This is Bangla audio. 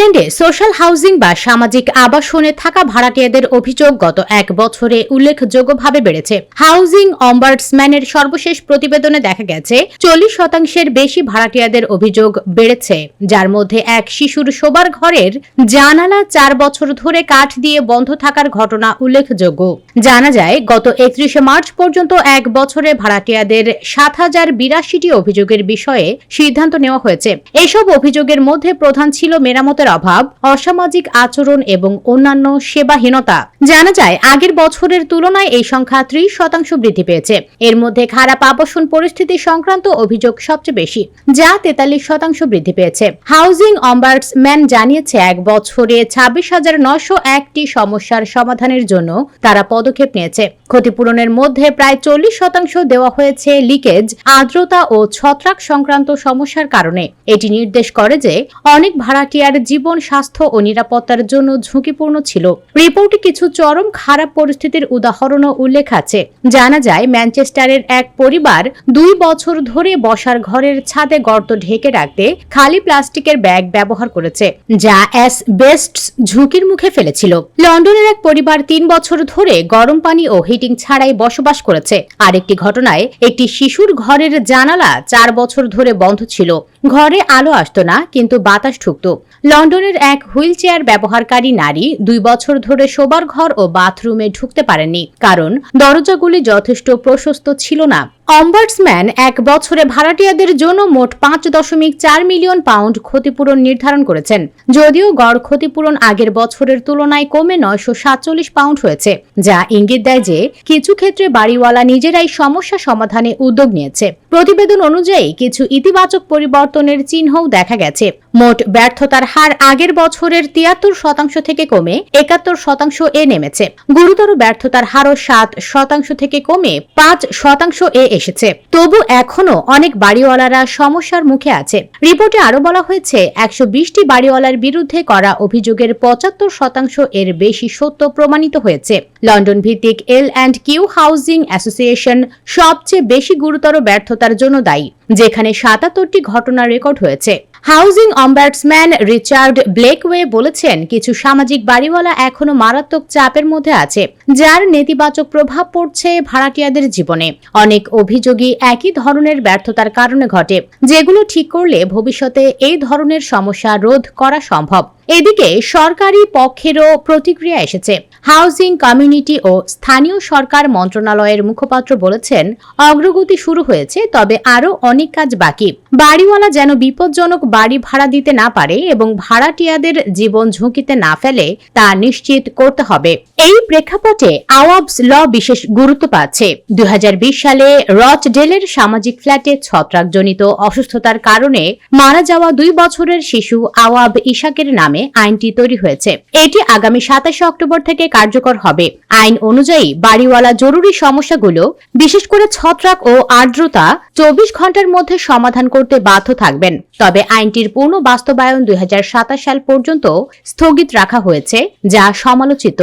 ইংল্যান্ডে সোশ্যাল হাউজিং বা সামাজিক আবাসনে থাকা ভাড়াটিয়াদের অভিযোগ গত এক বছরে উল্লেখযোগ্যভাবে বেড়েছে। হাউজিং অম্বার্ডসম্যানের সর্বশেষ প্রতিবেদনে দেখা গেছে, চল্লিশ শতাংশের বেশি ভাড়াটিয়াদের অভিযোগ বেড়েছে, যার মধ্যে এক শিশুর শোবার ঘরের জানালা চার বছর ধরে কাঠ দিয়ে বন্ধ থাকার ঘটনা উল্লেখযোগ্য। জানা যায়, গত একত্রিশে মার্চ পর্যন্ত এক বছরে ভাড়াটিয়াদের সাত হাজার বিরাশিটি অভিযোগের বিষয়ে সিদ্ধান্ত নেওয়া হয়েছে। এসব অভিযোগের মধ্যে প্রধান ছিল মেরামতের অভাব, অসামাজিক আচরণ এবং অন্যান্য সেবাহীনতা। জানা যায়, আগের বছরের তুলনায় এই সংখ্যা ত্রিশ শতাংশ বৃদ্ধি পেয়েছে। এর মধ্যে খারাপ আবাসন পরিস্থিতি সংক্রান্ত অভিযোগ সবচেয়ে বেশি, যা তেতাল্লিশ শতাংশ বৃদ্ধি পেয়েছে। হাউজিং অম্বার্ডসম্যান জানিয়েছে, এক বছরে ছাব্বিশ হাজার নশো একটি সমস্যার সমাধানের জন্য তারা পদক্ষেপ নিয়েছে। ক্ষতিপূরণের মধ্যে প্রায় চল্লিশ শতাংশ দেওয়া হয়েছে লিকেজ, আর্দ্রতা ও ছত্রাক সংক্রান্ত সমস্যার কারণে। এটি নির্দেশ করে যে, অনেক ভাড়াটিয়ার জীবন স্বাস্থ্য ও নিরাপত্তার জন্য ঝুঁকিপূর্ণ ছিল। রিপোর্টে কিছু চরম খারাপ পরিস্থিতির উদাহরণও উল্লেখ আছে। জানা যায়, ম্যানচেস্টারের এক পরিবার দুই বছর ধরে বসার ঘরের ছাদে গর্ত ঢেকে রাখতে খালি প্লাস্টিকের ব্যাগ ব্যবহার করেছে, যা অ্যাস বেস্ট ঝুঁকির মুখে ফেলেছিল। লন্ডনের এক পরিবার তিন বছর ধরে গরম পানি ও হিটিং ছাড়াই বসবাস করেছে। আরেকটি ঘটনায় একটি শিশুর ঘরের জানালা চার বছর ধরে বন্ধ ছিল। ঘরে আলো আসতো না, কিন্তু বাতাস ঢুকত লন্ডনের এক হুইল চেয়ার ব্যবহারকারী নারী দুই বছর ধরে শোবার ঘর ও বাথরুমে ঢুকতে পারেননি, কারণ দরজাগুলি যথেষ্ট প্রশস্ত ছিল না। অম্বার্টসম্যান এক বছরে ভাড়াটিয়াদের জন্য মোট পাঁচ দশমিক চার মিলিয়ন পাউন্ড ক্ষতিপূরণ নির্ধারণ করেছেন। যদিও গড় ক্ষতিপূরণ আগের বছরের তুলনায় কমে নয়শো সাতচল্লিশ পাউন্ড হয়েছে, যা ইঙ্গিত দেয় যে কিছু ক্ষেত্রে বাড়িওয়ালা নিজেরাই সমস্যা সমাধানে উদ্যোগ নিয়েছে। প্রতিবেদন অনুযায়ী কিছু ইতিবাচক পরিবর্তনের চিহ্নও দেখা গেছে। মোট ব্যর্থতার হার আগের বছরের তিয়াত্তর শতাংশ থেকে কমে একাত্তর শতাংশ এ নেমেছে। গুরুতর ব্যর্থতার হারও সাত শতাংশ থেকে কমে পাঁচ শতাংশ এ এসেছে। তবু এখনও অনেক বাড়িওয়ালারা সমস্যার মুখে আছে। রিপোর্টে আরও বলা হয়েছে, একশো বিশটি বাড়িওয়ালার বিরুদ্ধে করা অভিযোগের পঁচাত্তর শতাংশ এর বেশি সত্য প্রমাণিত হয়েছে। লন্ডন ভিত্তিক L and Q housing association সবচেয়ে বেশি গুরুতর ব্যর্থতার জন্য দায়ী। যেখানে সাতাত্তরটি ঘটনা রেকর্ড হয়েছে। হাউজিং অম্বার্টসম্যান রিচার্ড ব্লেকওয়ে বলেছেন, কিছু সামাজিক বাড়িওয়ালা এখনও মারাত্মক চাপের মধ্যে আছে, যার নেতিবাচক প্রভাব পড়ছে ভাড়াটিয়াদের জীবনে। অনেক অভিযোগই একই ধরনের ব্যর্থতার কারণে ঘটে, যেগুলো ঠিক করলে ভবিষ্যতে এই ধরনের সমস্যা রোধ করা সম্ভব। এদিকে সরকারি পক্ষেরও প্রতিক্রিয়া এসেছে। হাউজিং কমিউনিটি ও স্থানীয় সরকার মন্ত্রণালয়ের মুখপাত্র বলেছেন, অগ্রগতি শুরু হয়েছে, তবে আরও অনেক কাজ বাকি। বাড়িওয়ালা যেন বিপজ্জনক বাড়ি ভাড়া দিতে না পারে এবং ভাড়াটিয়াদের জীবন ঝুঁকিতে না ফেলে, তা নিশ্চিত করতে হবে। এই প্রেক্ষাপটে আওয়াবস ল বিশেষ গুরুত্ব পাচ্ছে। দুই হাজার বিশ সালে রচডেলের সামাজিক ফ্ল্যাটে ছত্রাকজনিত অসুস্থতার কারণে মারা যাওয়া দুই বছরের শিশু আওয়াব ইশাকের নামে আইনটি তৈরি হয়েছে। এটি আগামী সাতাশে অক্টোবর থেকে কার্যকর হবে। আইন অনুযায়ী বাড়িওয়ালা জরুরি সমস্যাগুলো, বিশেষ করে ছত্রাক ও আর্দ্রতা, চব্বিশ ঘণ্টার মধ্যে সমাধান করতে বাধ্য থাকবেন। তবে আইনটির পূর্ণ বাস্তবায়ন দুই হাজার সাতাশ সাল পর্যন্ত স্থগিত রাখা হয়েছে, যা সমালোচিত।